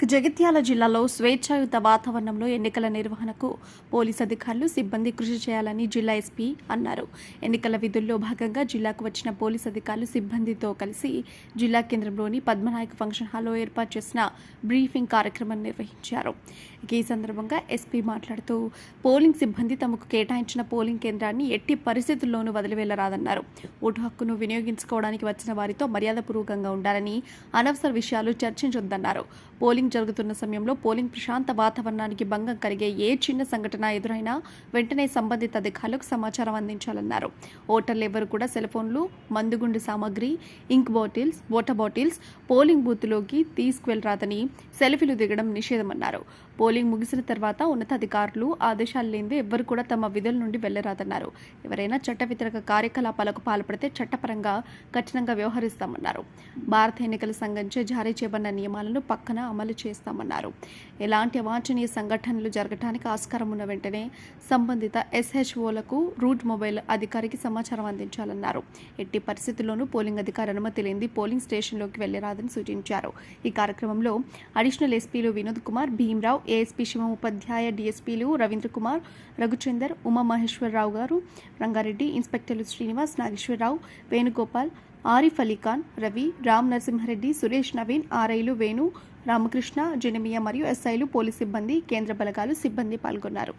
జగిత్యాల జిల్లాలో స్వేచ్ఛాయుత వాతావరణంలో ఎన్నికల నిర్వహణకు పోలీస్ అధికారులు సిబ్బంది కృషి చేయాలని జిల్లా ఎస్పీ అన్నారు. ఎన్నికల విధుల్లో భాగంగా జిల్లాకు వచ్చిన పోలీస్ అధికారులు సిబ్బందితో కలిసి జిల్లా కేంద్రంలోని పద్మనాయక ఫంక్షన్ హాల్లో ఏర్పాటు చేసిన బ్రీఫింగ్ కార్యక్రమం నిర్వహించారు. ఈ సందర్భంగా ఎస్పీ మాట్లాడుతూ పోలింగ్ సిబ్బంది తమకు కేటాయించిన పోలింగ్ కేంద్రాన్ని ఎట్టి పరిస్థితుల్లోనూ వదిలివెళ్ళరాదన్నారు ఓటు హక్కును వినియోగించుకోవడానికి వచ్చిన వారితో మర్యాదపూర్వకంగా ఉండాలని అనవసర విషయాలు చర్చించొద్దన్నారు. పోలింగ్ జరుగుతున్న సమయంలో పోలింగ్ ప్రశాంత వాతావరణానికి భంగం కలిగే ఏ చిన్న సంఘటన ఎదురైనా వెంటనే సంబంధిత అధికారులకు సమాచారం అందించాలన్నారు. ఓటర్లు ఎవరు కూడా సెల్ఫోన్లు మందుగుండు సామాగ్రి ink bottles water bottles polling బూత్లోకి తీసుకువెళ్ళరాదని సెల్ఫీలు దిగడం నిషేధమన్నారు. పోలింగ్ ముగిసిన తర్వాత ఉన్నతాధికారులు ఆదేశాలు లేనిదే ఎవ్వరు కూడా తమ విధుల నుండి వెళ్ళరాదన్నారు. ఎవరైనా చట్ట వ్యతిరేక కార్యకలాపాలకు పాల్పడితే చట్టపరంగా కఠినంగా వ్యవహరిస్తామన్నారు. భారత ఎన్నికల సంఘంచే జారీ చేయబడిన నియమాలను పక్కన అమలు చేస్తామన్నారు. ఎలాంటి అవాంఛనీయ సంఘటనలు జరగడానికి ఆస్కారం ఉన్న వెంటనే సంబంధిత ఎస్హెచ్ఓలకు రూట్ మొబైల్ అధికారికి సమాచారం అందించాలన్నారు. ఎట్టి పరిస్థితుల్లోనూ పోలింగ్ అధికారి అనుమతి లేని పోలింగ్ స్టేషన్లోకి వెళ్ళరాదని సూచించారు. ఈ కార్యక్రమంలో అడిషనల్ ఎస్పీలు వినోద్ కుమార్ భీమరావు ఏఎస్పీ శివ ఉపాధ్యాయ డిఎస్పీలు రవీంద్ర కుమార్ రఘుచందర్ ఉమామహేశ్వరరావు గారు రంగారెడ్డి ఇన్స్పెక్టర్లు శ్రీనివాస్ నాగేశ్వరరావు వేణుగోపాల్ ఆరిఫ్ అలీఖాన్ రవి రామ్ నరసింహారెడ్డి సురేష్ నవీన్ ఆర్ఐలు వేణు రామకృష్ణ జనమియా మరియు ఎస్ఐలు పోలీస్ సిబ్బంది కేంద్ర బలగాలు సిబ్బంది పాల్గొన్నారు.